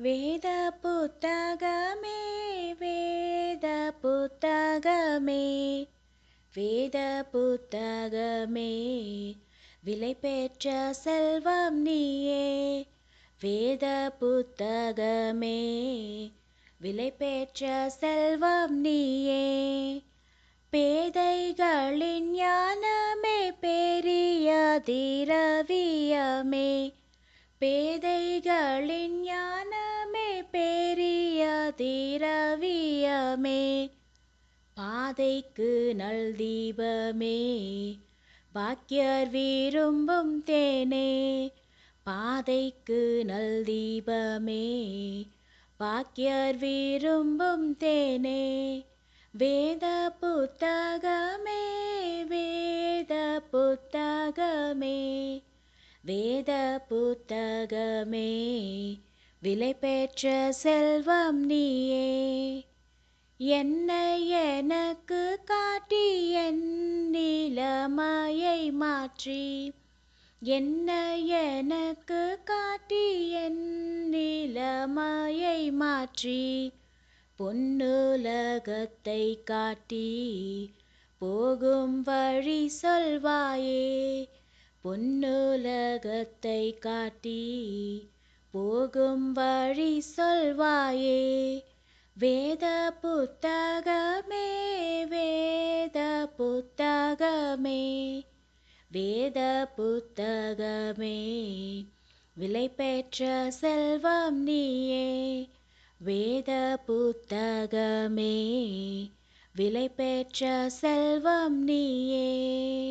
வேத புத்தகமே வேத புத்தகமே வேத புத்தகமே விலை பெற்ற செல்வம் நீயே வேத புத்தகமே விலை பெற்ற செல்வம் நீயே பேதைகளின் ஞானமே பெரிய திரவியமே பேதைகளின் ஞானமே பெரிய திரவியமே பாதைக்கு நல் தீபமே. பாக்கியர் விரும்பும் தேனே. பாதைக்கு நல் தீபமே. பாக்கியர் விரும்பும் தேனே. வேத புத்தகமே. வேத புத்தகமே. வேத புத்தகமே. விலை பெற்ற செல்வம் நீயே. என்னை எனக்கு காட்டி என் நிலமையை மாற்றி. என்னை எனக்கு காட்டி என் நிலமையை மாற்றி. பொன்னுலகத்தை காட்டி போகும் வழி சொல்வாயே. பொன்னுலகத்தை காட்டி போகும் வழி சொல்வாயே. வேத புத்தகமே வேத புத்தகமே. வேத புத்தகமே விலை பெற்ற செல்வம் நீயே. வேத புத்தகமே விலை பெற்ற செல்வம் நீயே.